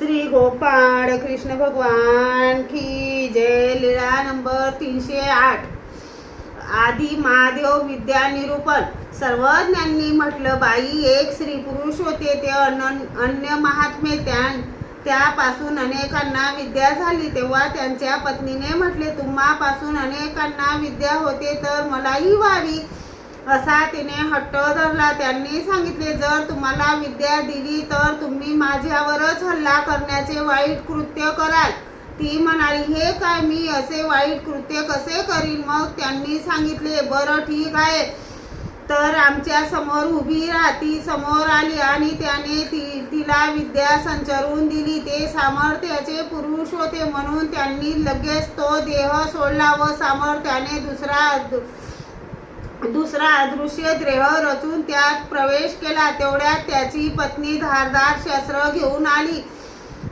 श्री गोपाळ कृष्ण भगवान की जय. लीळा नंबर तीनशे आठ. आधी महादेव विद्या निरूपण. सर्वज्ञांनी म्हटलं बाई एक स्त्री पुरुष होते ते अन- अन्य महात्मे त्या त्यापासून अनेकांना विद्या झाली. तेव्हा त्यांच्या पत्नीने म्हटले तुम्हापासून अनेकांना विद्या होते तर मलाही व्हावी. असा तिने हट्ट धरला त्यांनी सांगितले जर तुम्हाला विद्या दिली तर तुम्ही माझ्यावरच हल्ला करण्याचे वाईट कृत्य कराल. ती म्हणाली हे काय? मी असे वाईट कृत्य कसे करीन? मग त्यांनी सांगितले बरं ठीक आहे. तर आमच्यासमोर उभी राहा. ती समोर आली आणि त्याने ती तिला विद्या संचरून दिली. ते सामर्थ्याचे पुरुष होते म्हणून त्यांनी लगेच तो देह सोडला व सामर्थ्याने दुसरा दुसरा अदृश्य देह रचून त्यात प्रवेश केला. तेवढ्यात त्याची पत्नी धारदार शस्त्र घेऊन आली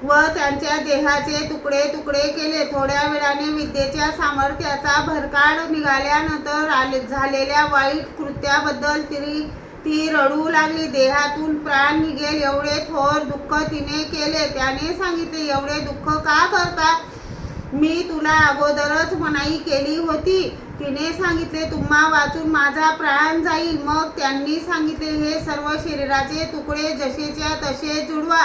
व त्यांच्या देहाचे तुकडे तुकडे केले. थोड्या वेळाने विद्येच्या सामर्थ्याचा भरकाड निघाल्यानंतर आले झालेल्या वाईट कृत्याबद्दल ती ती रडू लागली. देहातून प्राण निघेल. एवढे थोर दुःख तिने केले. त्याने सांगितले एवढे दुःख का करता? मी तुला अगोदरच मनाई केली होती. तिने सांगितले तुम्हा वाचून माझा प्राण जाईल. मग त्यांनी सांगितले हे सर्व शरीराचे तुकडे जसेच्या तसे जुडवा.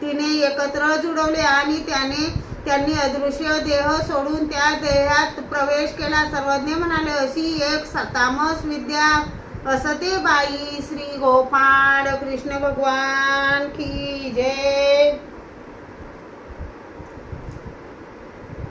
तिने एकत्र जुडवले आणि त्याने त्यांनी अदृश्य देह सोडून त्या देहात प्रवेश केला. सर्वज्ञ म्हणाले अशी एक सतामस तामस विद्या असते बाई. श्री गोपाळ कृष्ण भगवान की जय.